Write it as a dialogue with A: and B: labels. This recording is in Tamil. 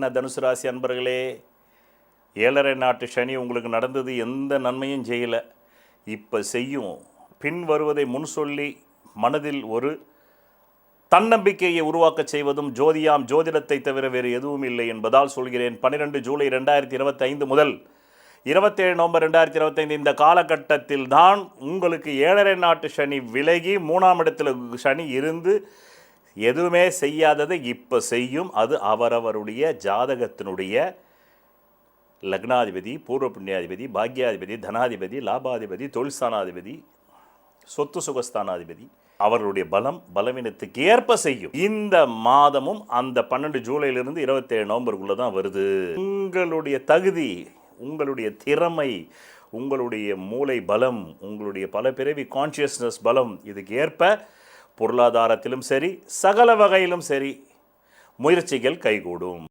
A: என்ன தனுசு ராசி அன்பர்களே? ஏழரை நாட்டு சனி உங்களுக்கு நடந்தது எந்த நன்மையும் செய்யலை. இப்போ செய்யும். பின் வருவதை முன் சொல்லி மனதில் ஒரு தன்னம்பிக்கையை உருவாக்கச் செய்வதும் ஜோதியாம் ஜோதிடத்தை தவிர வேறு எதுவும் இல்லை என்பதால் சொல்கிறேன். பன்னிரெண்டு ஜூலை ரெண்டாயிரத்தி இருபத்தைந்து முதல் இருபத்தேழு நவம்பர் ரெண்டாயிரத்தி இருபத்தைந்து இந்த காலகட்டத்தில் தான் உங்களுக்கு ஏழரை நாட்டு சனி விலகி மூணாம் இடத்தில் சனி இருந்து எதுவுமே செய்யாததை இப்போ செய்யும். அது அவரவருடைய ஜாதகத்தினுடைய லக்னாதிபதி பூர்வ புண்ணியாதிபதி பாக்யாதிபதி தனாதிபதி லாபாதிபதி தொழில்ஸ்தானாதிபதி சொத்து சுகஸ்தானாதிபதி. அவர்களுடைய பலம் பலவீனத்துக்கு ஏற்ப செய்யும். இந்த மாதமும் அந்த பன்னெண்டு ஜூலையிலிருந்து இருபத்தேழு நவம்பருக்குள்ளே தான் வருது. உங்களுடைய தகுதி உங்களுடைய திறமை உங்களுடைய மூளை பலம் உங்களுடைய பல பிறவி கான்ஷியஸ்னஸ் பலம் இதுக்கு ஏற்ப பொருளாதாரத்திலும் சரி சகல வகையிலும் சரி முயற்சிகள் கைகூடும்.